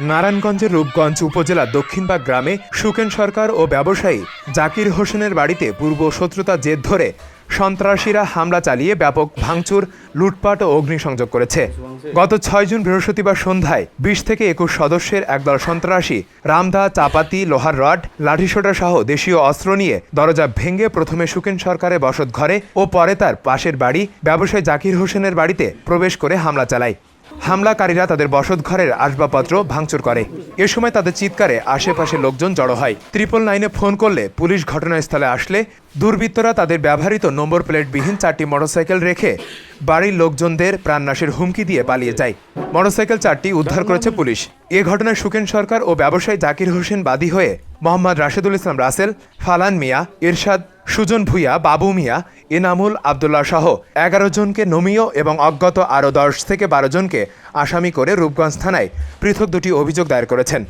নারায়ণগঞ্জের রূপগঞ্জ উপজেলার দক্ষিণবাগ গ্রামে সুকেন সরকার ও ব্যবসায়ী জাকির হোসেনের বাড়িতে পূর্ব শত্রুতা জেদ ধরে সন্ত্রাসীরা হামলা চালিয়ে ব্যাপক ভাঙচুর, লুটপাট ও অগ্নিসংযোগ করেছে। গত ছয় জুন বৃহস্পতিবার সন্ধ্যায় বিশ থেকে একুশ সদস্যের একদল সন্ত্রাসী রামদা, চাপাতি, লোহার রড, লাঠিসোটা সহ দেশীয় অস্ত্র নিয়ে দরজা ভেঙে প্রথমে সুকেন সরকারের বসত ঘরে ও পরে তার পাশের বাড়ি ব্যবসায়ী জাকির হোসেনের বাড়িতে প্রবেশ করে হামলা চালায়। হামলাকারীরা তাদের বসতঘরের আসবাবপত্র ভাঙচুর করে। এ সময় তাদের চিৎকারে আশেপাশে লোকজন জড়ো হয়। ত্রিপল নাইনে ফোন করলে পুলিশ ঘটনাস্থলে আসলে দুর্বৃত্তরা তাদের ব্যবহৃত নম্বর প্লেটবিহীন চারটি মোটরসাইকেল রেখে বাড়ির লোকজনদের প্রাণনাশের হুমকি দিয়ে পালিয়ে যায়। মোটরসাইকেল চারটি উদ্ধার করেছে পুলিশ। এ ঘটনায় সুকেন সরকার ও ব্যবসায়ী জাকির হোসেন বাদী হয়ে মোহাম্মদ রাশেদুল ইসলাম রাসেল, ফালান মিয়া ইরশাদ সুজন ভুইয়া, বাবু মিয়া, এনামুল আবদুল্লাহ সহ এগারো জনকে নমীয় এবং অজ্ঞাত আরও দশ থেকে বারো জনকে আসামি করে রূপগঞ্জ থানায় পৃথক দুটি অভিযোগ দায়ের করেছেন।